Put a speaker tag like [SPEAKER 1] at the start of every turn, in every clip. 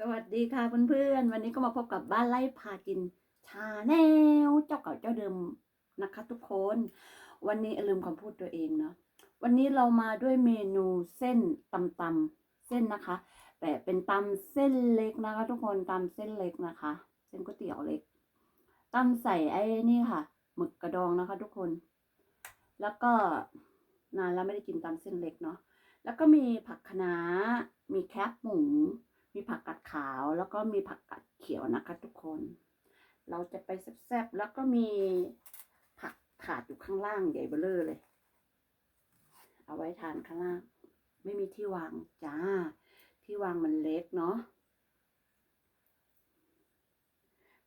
[SPEAKER 1] สวัสดีค่ะเพื่อนๆ วันนี้ก็มาพบกับบ้านไล่พากินชาแนลเจ้าเก่าเจ้าเดิมนะคะทุกคน วันนี้ลืมคำพูดตัวเองเนาะวันนี้เรามาด้วยเมนูเส้นตำตำเส้นนะคะ แต่เป็นตำเส้นเล็กนะคะ ทุกคนตำเส้นเล็กนะคะ เส้นก๋วยเตี๋ยวเล็กตำใส่ไอ้นี่ค่ะหมึกกระดองนะคะ ทุกคน แล้วก็นานแล้วไม่ได้กินตำเส้นเล็กเนาะแล้วก็มีผักคะน้ามีแคบหมู มีผักกัดขาวแล้วก็มีผักกัดเขียวนะคะทุกคน เราจะไปแซ่บๆแล้วก็มีผักถาดอยู่ข้างล่างใหญ่เบ้อเร่อเลย เอาไว้ทานข้างล่าง ไม่มีที่วางจ้า ที่วางมันเล็กเนาะ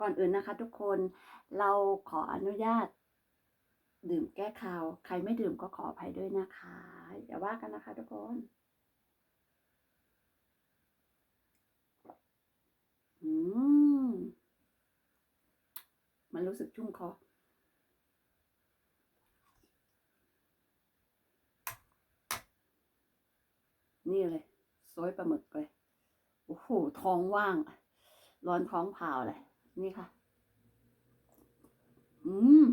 [SPEAKER 1] ก่อนอื่นนะคะทุกคนเราขออนุญาต ดื่มแก้คาว ใครไม่ดื่มก็ขออภัยด้วยนะคะอย่าว่ากันนะคะทุกคน อืม มันรู้สึกชุ่มคอ นี่เลยซอยปลาหมึกเลย โอ้โห ท้องว่าง ร้อนท้องเผาเลย นี่ค่ะ อืม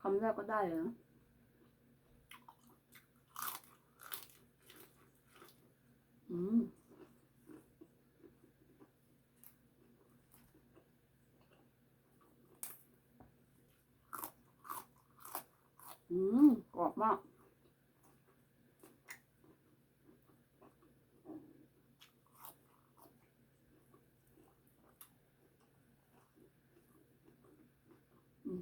[SPEAKER 1] คำแรกก็ได้เลยนะ อืม อืม กรอบมาก อืม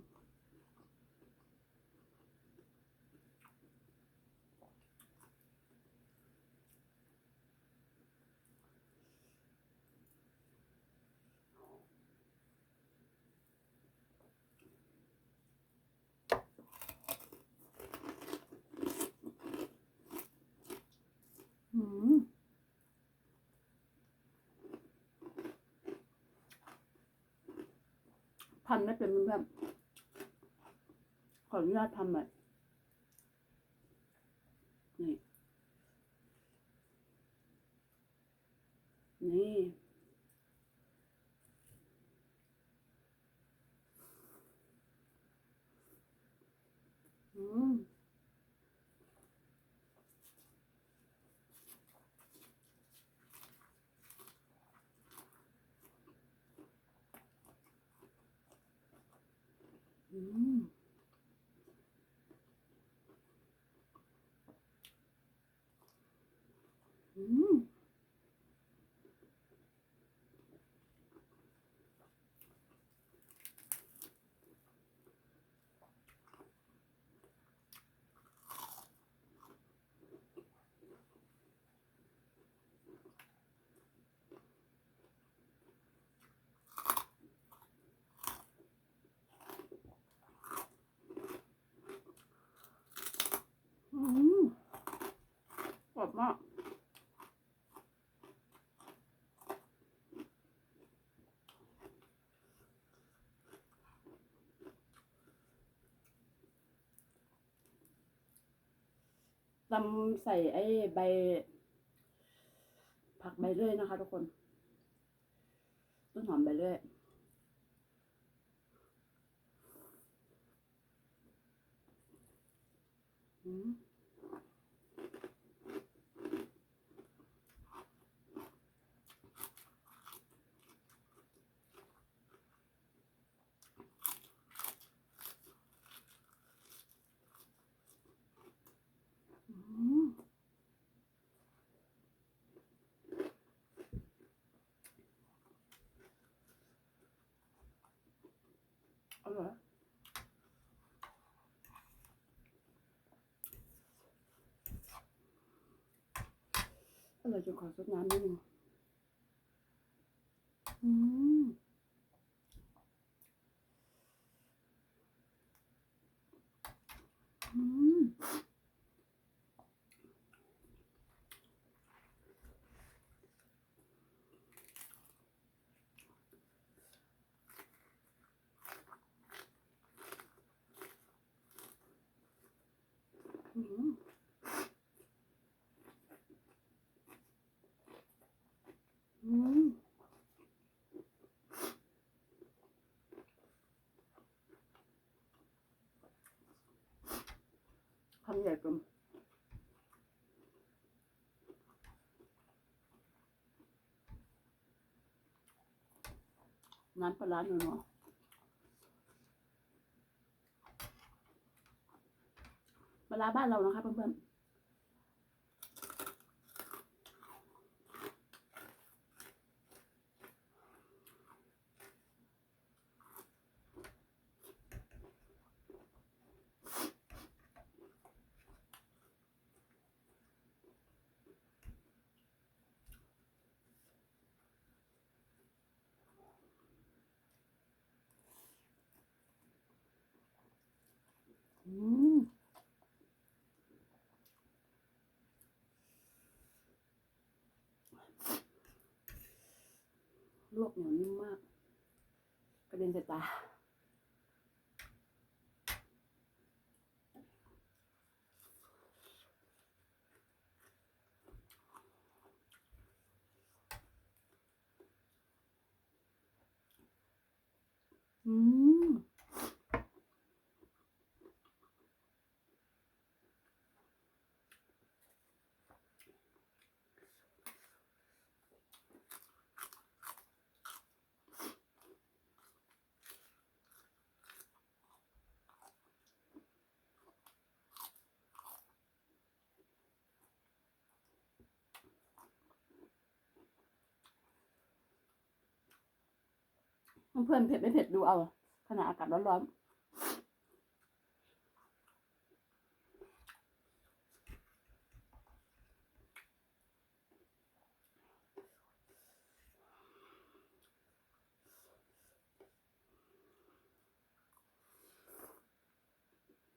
[SPEAKER 1] อืม ทำไม่เป็นเพื่อนขออนุญาตทำแบบนี่ นี่ อืม อืม อืม อืมกรอบ มากตำใส่ไอ้ใบ ผักใบเลื่อยนะคะ ทุกคนต้นหอมใบเลื่อยอืม อืม อร่อยอร่อยจนขอซดน้ำนิดนึงอืมอืม คำใหญ่กลมน้ำปลาร้าหนูเนา ร้าบ้านเรานะคะเพื่อนๆ อืม ลวกเหนียวนิ่มมาก กระเด็นใส่ตาอืม เพื่อนเผ็ดไม่เผ็ดดูเอาขณะอากาศร้อน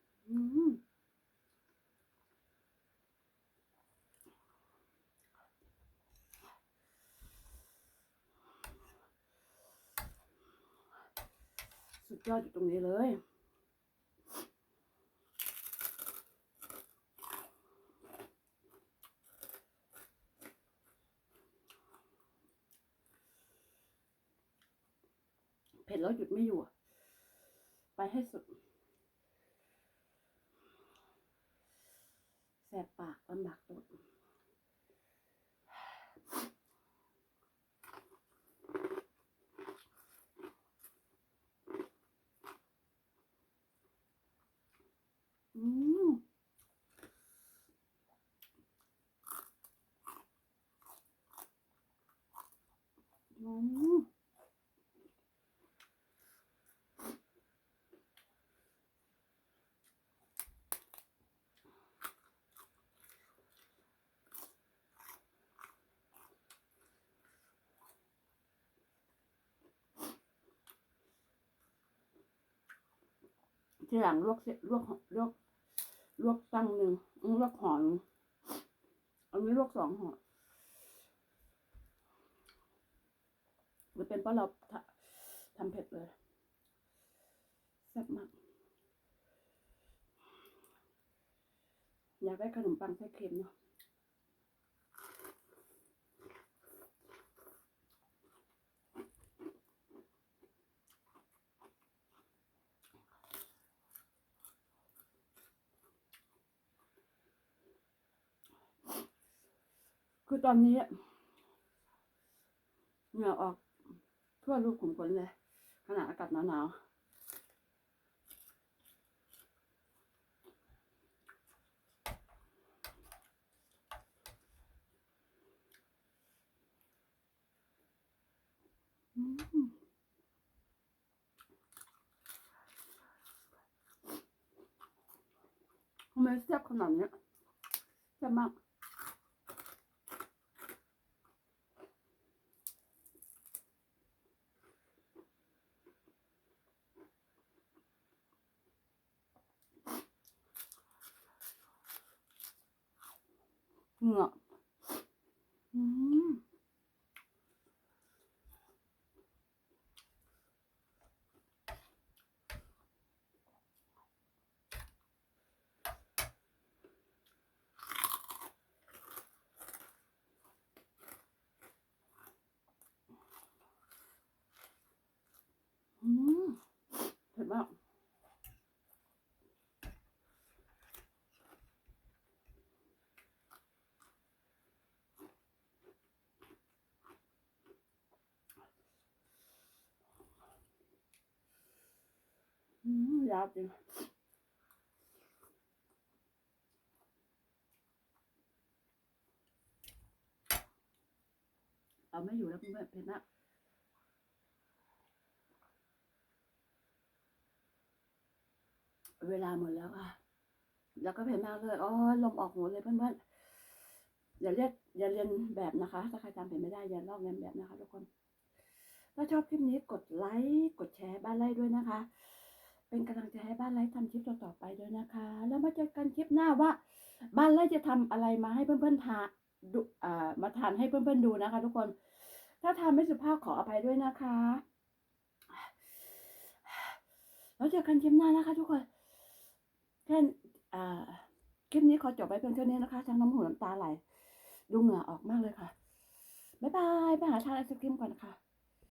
[SPEAKER 1] ๆ อืม สุดยอดอยู่ตรงนี้เลยเผ็ดแล้วหยุดไม่อยู่อะไปให้สุดแสบปากลำบากตัวอืมอืม ทีหลังลวกเสร็จลวกลวกลวกตั้งหนึ่งลวกหอนอันนี้ลวกสองห่อน เป็นเพราะเราทำเผ็ดเลยแซ่บมาก อยากได้ขนมปังไส้เค็มเนาะคือตอนนี้เหงื่อออก ทั่วรูขุมขนเลยขณะอากาศหนาวๆอืมทำไมแซ่บขนาดนี้แซ่บมาก เหงือกอืมอืมเผ็ดมาก อืม ยาวจริงเอาไม่อยู่แล้วเพื่อนเผ็ดมากเวลาหมดแล้วค่ะ แล้วก็เผ็ดมากเลยอ๋อลมออกหูเลยเพื่อนๆอย่าเรียกอย่าเรียนแบบนะคะ ถ้าใครจำเผ็ดไม่ได้อย่าลอกเรียนแบบนะคะทุกคน ถ้าชอบคลิปนี้กดไลค์กดแชร์บ้านไร่ด้วยนะคะ เป็นกำลังใจให้บ้านไร่ทำคลิปต่อๆไปด้วยนะคะ แล้วมาเจอกันคลิปหน้าว่า บ้านไร่จะทำอะไรมาให้เพื่อนๆทานดูอ่ามาทานให้เพื่อนๆดูนะคะ ทุกคน ถ้าทาไม่สุภาพขออภัยด้วยนะคะ แล้วเจอกันคลิปหน้านะคะ ทุกคนแค่อ่าคลิปนี้ขอจบไปเพียงเท่านี้นะคะทั้งน้ำหูน้ำตาไหลดูเหงื่อออกมากเลยค่ะ บ๊ายบาย ไปหาทานไอศกรีมก่อนค่ะ